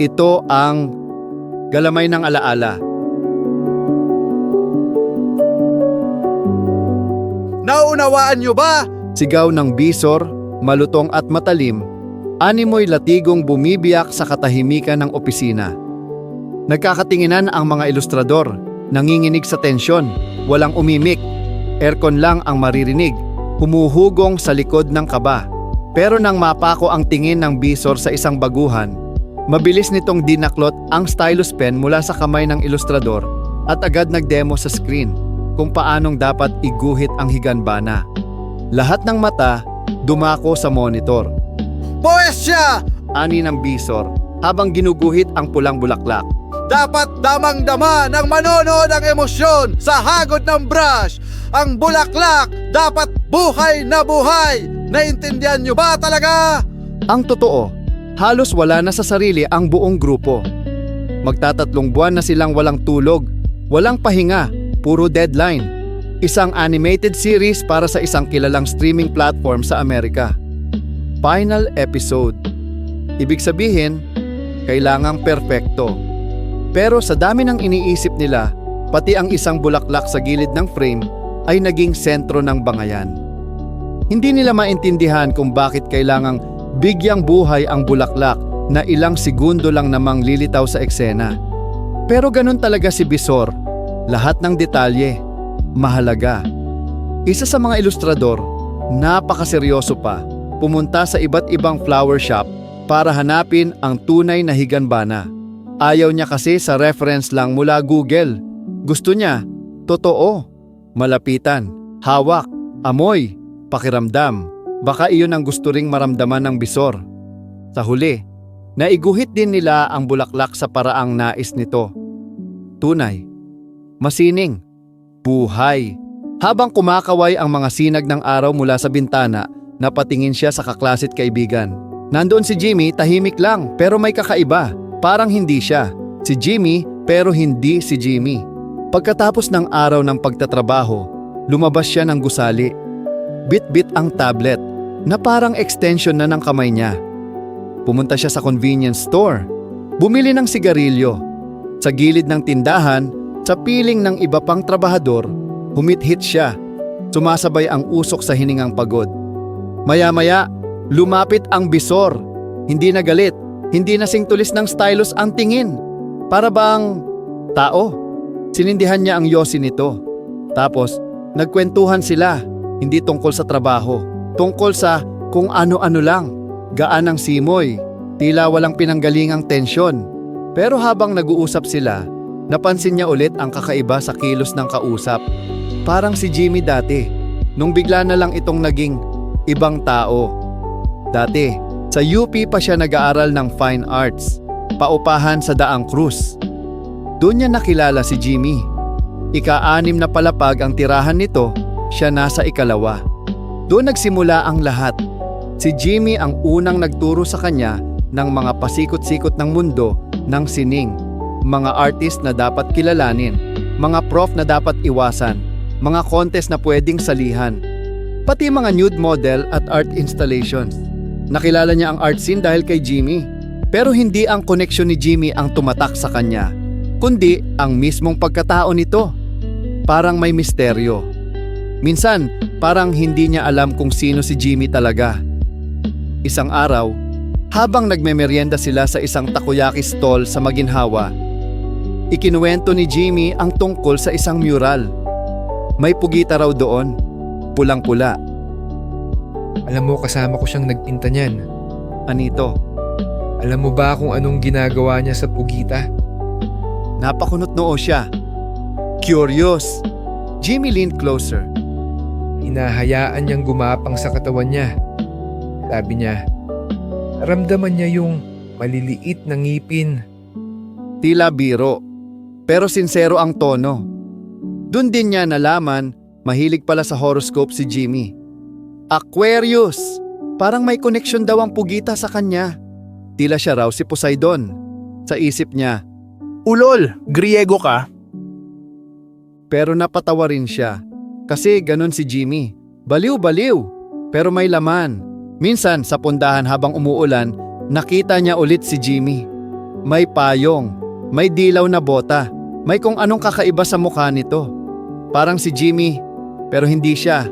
Ito ang Galamay ng Alaala. Naunawaan nyo ba? Sigaw ng bisor, malutong at matalim, animoy latigong bumibiyak sa katahimikan ng opisina. Nagkakatinginan ang mga ilustrador, nanginginig sa tensyon, walang umimik, aircon lang ang maririnig, humuhugong sa likod ng kaba. Pero nang mapako ang tingin ng bisor sa isang baguhan, mabilis nitong dinaklot ang stylus pen mula sa kamay ng ilustrador at agad nagdemo sa screen kung paanong dapat iguhit ang higanbana. Lahat ng mata dumako sa monitor. Boes siya! Ani ng bisor habang ginuguhit ang pulang bulaklak. Dapat damang-dama ng manonood ang emosyon sa hagod ng brush. Ang bulaklak dapat buhay na buhay. Naintindihan nyo ba talaga? Ang totoo, halos wala na sa sarili ang buong grupo. Magtatatlong buwan na silang walang tulog, walang pahinga, puro deadline. Isang animated series para sa isang kilalang streaming platform sa Amerika. Final episode. Ibig sabihin, kailangang perpekto. Pero sa dami ng iniisip nila, pati ang isang bulaklak sa gilid ng frame ay naging sentro ng bangayan. Hindi nila maintindihan kung bakit kailangang bigyang buhay ang bulaklak na ilang segundo lang namang lilitaw sa eksena. Pero ganun talaga si Bisor. Lahat ng detalye, mahalaga. Isa sa mga ilustrador, napakaseryoso pa, pumunta sa iba't ibang flower shop para hanapin ang tunay na higanbana. Ayaw niya kasi sa reference lang mula Google. Gusto niya, totoo, malapitan, hawak, amoy, pakiramdam. Baka iyon ang gusto ring maramdaman ng bisor. Sa huli, naiguhit din nila ang bulaklak sa paraang nais nito. Tunay, masining, buhay. Habang kumakaway ang mga sinag ng araw mula sa bintana, napatingin siya sa kaklasit kaibigan. Nandoon si Jimmy, tahimik lang pero may kakaiba. Parang hindi siya. Si Jimmy pero hindi si Jimmy. Pagkatapos ng araw ng pagtatrabaho, lumabas siya ng gusali. Bit-bit ang tablet na parang extension na ng kamay niya. Pumunta siya sa convenience store. Bumili ng sigarilyo. Sa gilid ng tindahan, sa piling ng iba pang trabahador, humit-hit siya. Sumasabay ang usok sa hiningang pagod. Maya-maya, lumapit ang bisor. Hindi na galit, hindi na singtulis ng stylus ang tingin. Para bang tao. Sinindihan niya ang yosi nito. Tapos, nagkwentuhan sila, hindi tungkol sa trabaho, tungkol sa kung ano-ano lang. Gaan ang simoy, tila walang pinanggalingang tensyon. Pero habang nag-uusap sila, napansin niya ulit ang kakaiba sa kilos ng kausap. Parang si Jimmy dati, nung bigla na lang itong naging ibang tao. Dati, sa UP pa siya nag-aaral ng Fine Arts, paupahan sa Daang Cruz. Doon niya nakilala si Jimmy. Ika-anim na palapag ang tirahan nito, siya nasa ikalawa. Doon nagsimula ang lahat. Si Jimmy ang unang nagturo sa kanya ng mga pasikot-sikot ng mundo ng sining, mga artist na dapat kilalanin, mga prof na dapat iwasan, mga contest na pwedeng salihan, pati mga nude model at art installations. Nakilala niya ang art scene dahil kay Jimmy. Pero hindi ang koneksyon ni Jimmy ang tumatak sa kanya, kundi ang mismong pagkatao nito. Parang may misteryo. Minsan, parang hindi niya alam kung sino si Jimmy talaga. Isang araw, habang nagmemeryenda sila sa isang takoyaki stall sa Maginhawa, ikinuwento ni Jimmy ang tungkol sa isang mural. May pugita raw doon, pulang-pula. Alam mo kasama ko siyang nagpinta niyan. Anito, Alam mo ba kung anong ginagawa niya sa pugita? napakunot noo siya. Curious. Jimmy leaned closer. Hinahayaan niyang gumapang sa katawan niya. Sabi niya, ramdaman niya yung maliliit na ngipin. Tila biro. Pero sincero ang tono. Doon din niya nalaman mahilig pala sa horoscope si Jimmy. Aquarius! Parang may connection daw ang pugita sa kanya. Tila siya raw si Poseidon. Sa isip niya, Ulol, Griego ka? pero napatawa rin siya. Kasi ganun si Jimmy. Baliw-baliw, pero may laman. Minsan sa pundahan habang umuulan, nakita niya ulit si Jimmy. May payong, may dilaw na bota, may kung anong kakaiba sa mukha nito. Parang si Jimmy, pero hindi siya.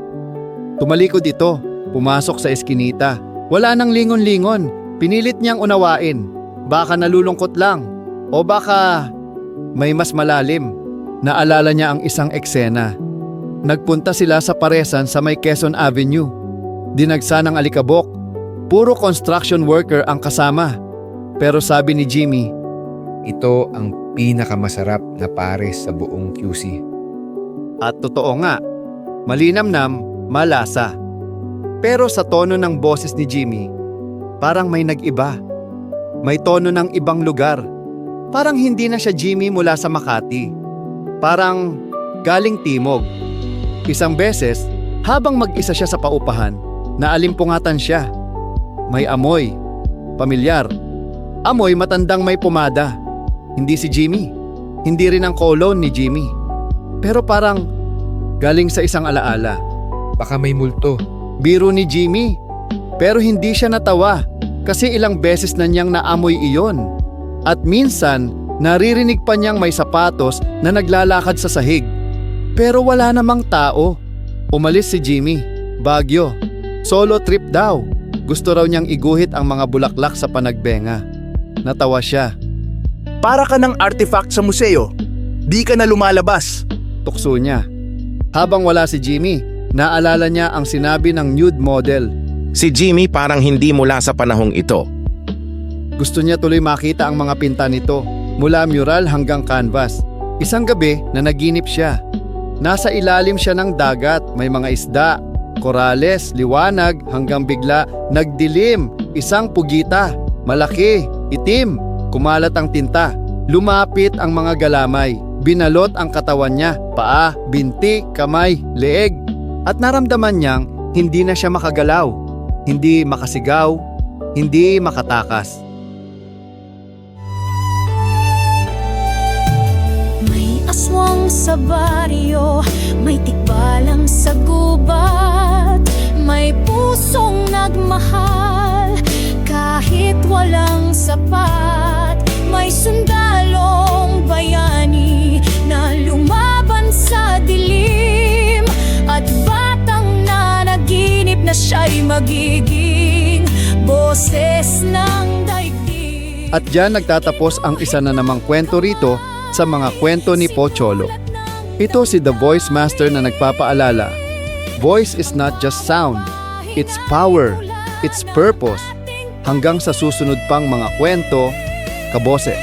Tumalikod ito, pumasok sa eskinita. Wala nang lingon-lingon, pinilit niyang unawain. Baka nalulungkot lang, o baka may mas malalim. Naalala niya ang isang eksena. Nagpunta sila sa paresan sa may Quezon Avenue. Dinagsa ng alikabok. Puro construction worker ang kasama. Pero sabi ni Jimmy, Ito ang pinakamasarap na pares sa buong QC. at totoo nga, malinamnam, malasa. Pero sa tono ng boses ni Jimmy, parang may nag-iba. May tono ng ibang lugar. Parang hindi na siya Jimmy mula sa Makati. Parang galing Timog. Isang beses, habang mag-isa siya sa paupahan, naalimpungatan siya. May amoy. Pamilyar. Amoy matandang may pumada. Hindi si Jimmy. Hindi rin ang cologne ni Jimmy. Pero parang galing sa isang alaala. Baka may multo. Biro ni Jimmy. Pero hindi siya natawa kasi ilang beses na niyang naamoy iyon. At minsan, naririnig pa niyang may sapatos na naglalakad sa sahig. Pero wala namang tao. Umalis si Jimmy. Bagyo. Solo trip daw. Gusto raw niyang iguhit ang mga bulaklak sa panagbenga. Natawa siya. Para ka ng artifact sa museo. Di ka na lumalabas. Tukso niya. Habang wala si Jimmy, naalala niya ang sinabi ng nude model. Si Jimmy parang hindi mula sa panahong ito. Gusto niya tuloy makita ang mga pinta nito, mula mural hanggang canvas. Isang gabi na naginip siya. Nasa ilalim siya ng dagat, may mga isda, korales, liwanag, hanggang bigla nagdilim, isang pugita, malaki, itim, kumalat ang tinta. Lumapit ang mga galamay, binalot ang katawan niya, paa, binti, kamay, leeg. At naramdaman niyang hindi na siya makagalaw, hindi makasigaw, hindi makatakas. Aswang sa baryo, may tikbalang sa gubat. May pusong nagmahal, kahit walang sapat. May sundalong bayani na lumaban sa dilim. At batang na naginip na siya'y magiging boses ng daigdig. At diyan nagtatapos ang isa na namang kwento rito sa mga kwento ni Pocholo. Ito si The Voice Master na nagpapaalala. Voice is not just sound, it's power, it's purpose. Hanggang sa susunod pang mga kwento, kaboses.